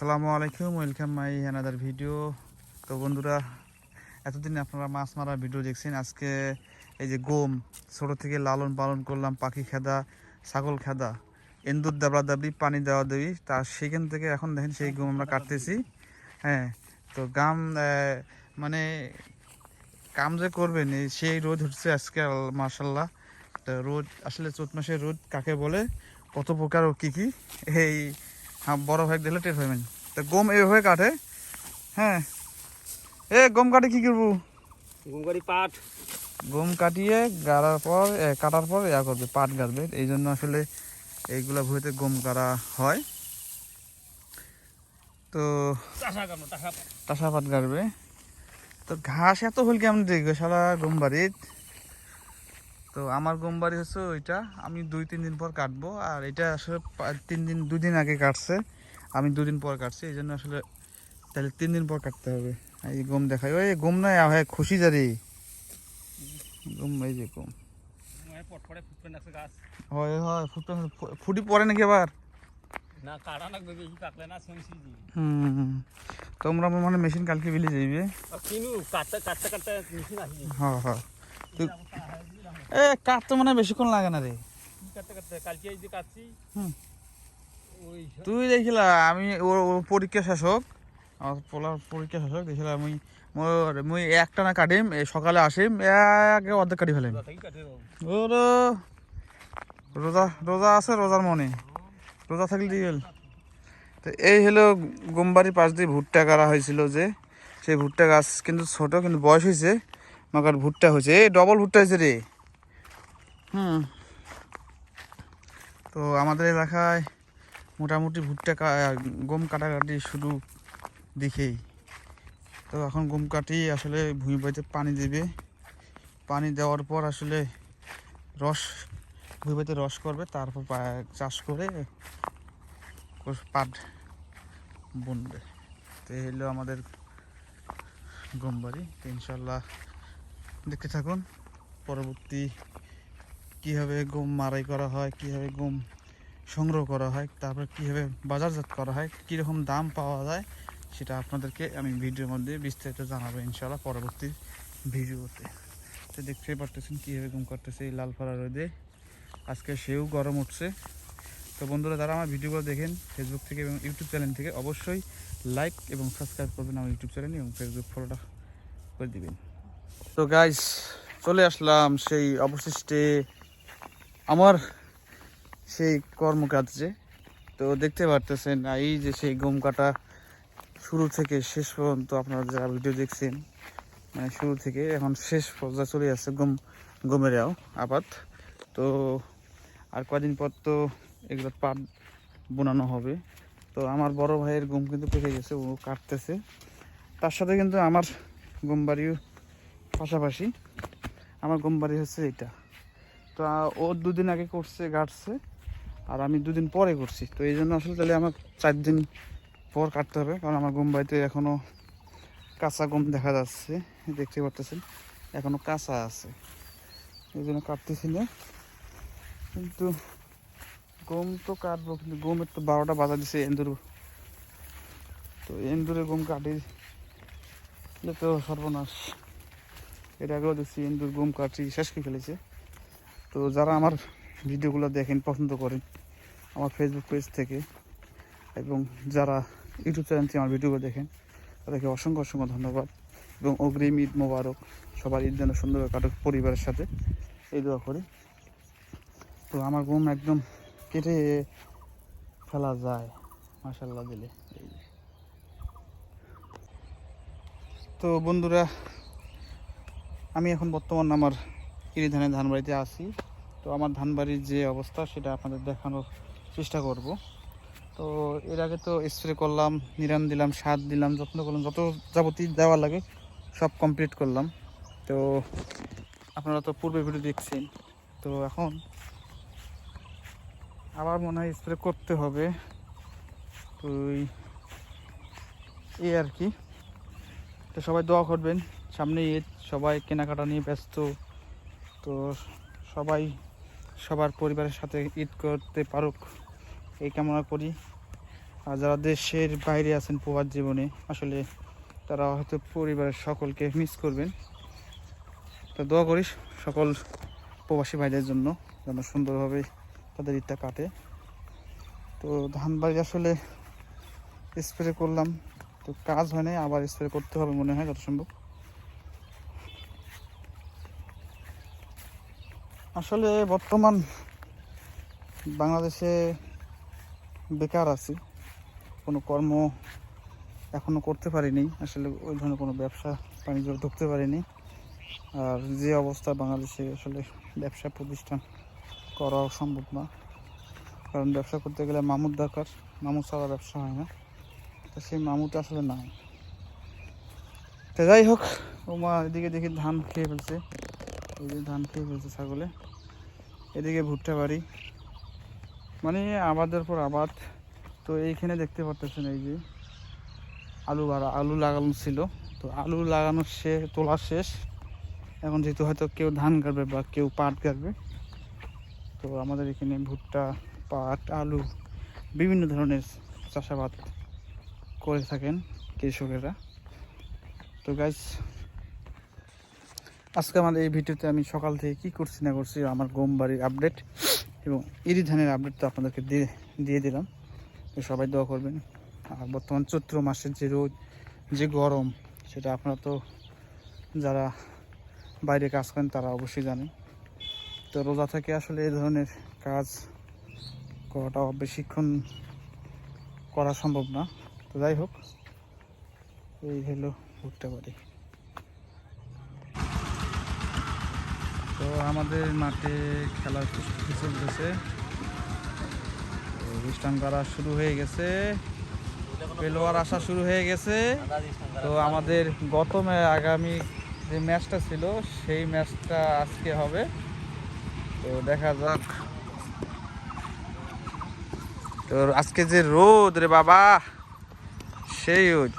আসসালামু আলাইকুম welcome my another video তো বন্ধুরা, এতদিন আপনারা মাছ মারার ভিডিও দেখছেন। আজকে এই যে গম, ছোট থেকে লালন পালন করলাম, পাখি খেদা, ছাগল খেদা এন্দুর দাবড়া দাবড়ি, পানি দেওয়া দেবি। তার সেখান থেকে এখন দেখেন সেই গম আমরা কাটতেছি। হ্যাঁ তো গাম মানে কাম যে করবেন সেই রোদ হচ্ছে আজকে মার্শাল্লাহ তো রোদ, আসলে চৈত মাসের রোদ কাকে বলে? কত প্রকার ও কী কী? এই হ্যাঁ বড় ভাই দিলে টের পাবেন। তো গম এইভাবে কাটে? হ্যাঁ। এ গম কাটে কি করব? গুমগাড়ি পাট। গম কাটিয়ে গাড়ার পর কাটার পর ইয়া করবে পাট গাড়বে। এই জন্য আসলে এইগুলা ভুঁইতে গম কাটা হয়। তো টাসা পাট। গাড়বে। তো ঘাস এত হল কেমন দেখবে? সারা গম বাড়ির তো আমার গম বাড়ি হচ্ছে ওইটা। আমি দুই তিন দিন পর কাটবো। আর এটা আসলে তিন দিন দুদিন দিন আগে কাটছে। আমি দুদিন পর কাটছি। এই জন্য আসলে তাহলে তিন দিন পর কাটতে হবে। এই গম দেখাই। ওই গম নয় হয় খুশি জারি গম এই যে গম। হয় হয় ফুটো ফুটি পরে নাকি আবার? তোমরা মানে মেশিন কালকে বিলে যাইবে। হ্যাঁ হ্যাঁ। এ কাটতে মানে বেশিক্ষণ লাগে না রে। কাটতে কাটতে কালকে এই যে কাটছি তুই দেখিলা আমি ওর পরীক্ষা শাসক আমার পোলার পরীক্ষা শাসক দেখিলা আমি মোর মুই একটা না কাটিম সকালে আসিম একে অর্ধেক কাটি ফেলিম ওর রোজা রোজা আছে রোজার মনে। রোজা থাকলে দিয়ে গেল। তো এই হলো গোমবাড়ির পাশ দিয়ে ভুট্টা করা হয়েছিল যে সেই ভুট্টা গাছ কিন্তু ছোট কিন্তু বয়স হয়েছে মাকার ভুট্টা হয়েছে। এই ডবল ভুট্টা হয়েছে রে। হুম তো আমাদের এলাকায় মোটামুটি ভুট্টা গম কাটাকাটি শুরু দেখেই। তো এখন গম কাটি আসলে ভূমি বাড়িতে পানি দেবে। পানি দেওয়ার পর আসলে রস ভুইবাতে রস করবে, তারপর চাষ করে পাট বুনবে। তো এই হলো আমাদের গমবাড়ি তো ইনশাল্লাহ দেখতে থাকুন। পরবর্তী কীভাবে গম মারাই করা হয়, কীভাবে গম সংগ্রহ করা হয়, তারপর কীভাবে বাজারজাত করা হয়, কীরকম দাম পাওয়া যায়, সেটা আপনাদেরকে আমি ভিডিওর মধ্যে বিস্তারিত জানাব ইনশাল্লাহ পরবর্তী ভিডিওতে। তো দেখতেই পারতেছেন কীভাবে গম করতেছে এই লাল ফাড়া রোদে। আজকে সেও গরম উঠছে। তো বন্ধুরা, যারা আমার ভিডিওগুলো দেখেন ফেসবুক থেকে এবং ইউটিউব চ্যানেল থেকে, অবশ্যই লাইক এবং সাবস্ক্রাইব করবেন আমার ইউটিউব চ্যানেল এবং ফেসবুক ফলোটা করে দিবেন। তো গাইস চলে আসলাম সেই অবশিষ্টে আমার সেই কর্মকার্যে তো দেখতে পারতেছেন এই যে সেই গম কাটা শুরু থেকে শেষ পর্যন্ত আপনারা যারা ভিডিও দেখছেন মানে শুরু থেকে এখন শেষ পর্যায়ে চলে আসছে গম গমেরাও আপাত তো আর কদিন পর তো এগুলো পাট বোনানো হবে। তো আমার বড় ভাইয়ের গম কিন্তু পেকে গেছে, ও কাটতেছে। তার সাথে কিন্তু আমার গম বাড়িও পাশাপাশি। আমার গম বাড়ি হচ্ছে এটা তো আ- ও দুদিন আগে করছে গাটছে আর আমি দুদিন পরে করছি। তো এই জন্য আসলে তাহলে আমার চার দিন পর কাটতে হবে, কারণ আমার গম বাড়িতে এখনও কাঁচা গম দেখা যাচ্ছে, দেখতে পারতেছেন এখনও কাঁচা আছে। এই জন্য কাটতেছি না। কিন্তু গম তো কাটবো, কিন্তু গমের তো বারোটা বাজা দিছে এন্দুর। তো এন্দুরে গম কাটি তো সর্বনাশ। এটা আগেও দেখছি এন্দুর গম কাটি শেষ করে ফেলেছে। তো যারা আমার ভিডিওগুলো দেখেন, পছন্দ করেন, আমার ফেসবুক পেজ থেকে এবং যারা ইউটিউব চ্যানেল থেকে আমার ভিডিওগুলো দেখেন, তাদেরকে অসংখ্য অসংখ্য ধন্যবাদ। এবং অগ্রিম ঈদ মোবারক সবার ঈদ যেন সুন্দর কাটুক পরিবারের সাথে। এই দোয়া করি। তো আমার গম একদম কেটে ফেলা যায় মাসাল্লাহ দিলে। তো বন্ধুরা, আমি এখন বর্তমান আমার ইরি ধানের ধান বাড়িতে আছি তো আমার ধান বাড়ির যে অবস্থা, সেটা আপনাদের দেখানোর চেষ্টা করব। তো এর আগে তো স্প্রে করলাম নিরাম দিলাম, সার দিলাম, যত্ন করলাম, যত যাবতীয় দেওয়া লাগে সব কমপ্লিট করলাম। তো আপনারা তো পূর্বে ভিডিও দেখছেন। তো এখন আবার মনে হয় স্প্রে করতে হবে। তো এই আর কি। তো সবাই দোয়া করবেন সামনে ঈদ, সবাই কেনাকাটা নিয়ে ব্যস্ত। তো সবাই সবার পরিবারের সাথে ঈদ করতে পারুক। এই কামনা করি। আর যারা দেশের বাইরে আছেন প্রবাদ জীবনে, আসলে তারা হয়তো পরিবারের সকলকে মিস করবেন। তো দোয়া করিস সকল প্রবাসী ভাইদের জন্য যেন সুন্দরভাবে তাদের ঈদটা কাটে। তো ধান বাড়ি আসলে স্প্রে করলাম। তো কাজ হয় নাই, আবার স্প্রে করতে হবে মনে হয়, যত সম্ভব। আসলে বর্তমান বাংলাদেশে বেকার আছি। কোনো কর্ম এখনও করতে পারিনি। আসলে ওই ধরনের কোনো ব্যবসা বাণিজ্য ঢুকতে পারিনি। আর যে অবস্থা বাংলাদেশে আসলে ব্যবসা প্রতিষ্ঠান করাও সম্ভব না। কারণ ব্যবসা করতে গেলে মামুর দরকার। মামুর ছাড়া ব্যবসা হয় না। তো সেই মামুটা আসলে নাই। তো যাই হোক ও মা এদিকে দেখি ধান খেয়ে ফেলছে। এই যে ধান খেয়ে ফেলছে ছাগলে। এদিকে ভুট্টা বাড়ি। মানে আবাদের পর আবাদ। তো এইখানে দেখতে পারতেছেন এই যে আলু বাড়া- আলু লাগানো ছিল। তো আলু লাগানো সে, তোলা শেষ। এখন যেহেতু হয়তো কেউ ধান কাটবে বা কেউ পাট কাটবে, তো আমাদের এখানে ভুট্টা, পাট, আলু বিভিন্ন ধরনের চাষাবাদ করে থাকেন কৃষকেরা। তো গাইজ আজকে আমাদের এই ভিডিওতে আমি সকাল থেকে কি করছি না করছি আমার গম বাড়ির আপডেট এবং ইরি ধানের আপডেট তো আপনাদেরকে দিয়ে দিয়ে দিলাম। সবাই দোয়া করবেন। আর বর্তমান চৈত্র মাসের যে রোদ, যে গরম, সেটা আপনারা তো যারা বাইরে কাজ করেন তারা অবশ্যই জানেন। তো রোজা থেকে আসলে এই ধরনের কাজ করাটা বেশিক্ষণ করা সম্ভব না। তো যাই হোক, এই হলো ভুট্টা বাড়ি। আমাদের মাঠে খেলার প্রস্তুতি চলতেছে। অনুষ্ঠান করা শুরু হয়ে গেছে। পেলোয়ার আসা শুরু হয়ে গেছে। তো আমাদের গত আগামী যে ম্যাচটা ছিল, সেই ম্যাচটা আজকে হবে। তো দেখা যাক। তো আজকে যে রোদ রে বাবা, সেই রোদ।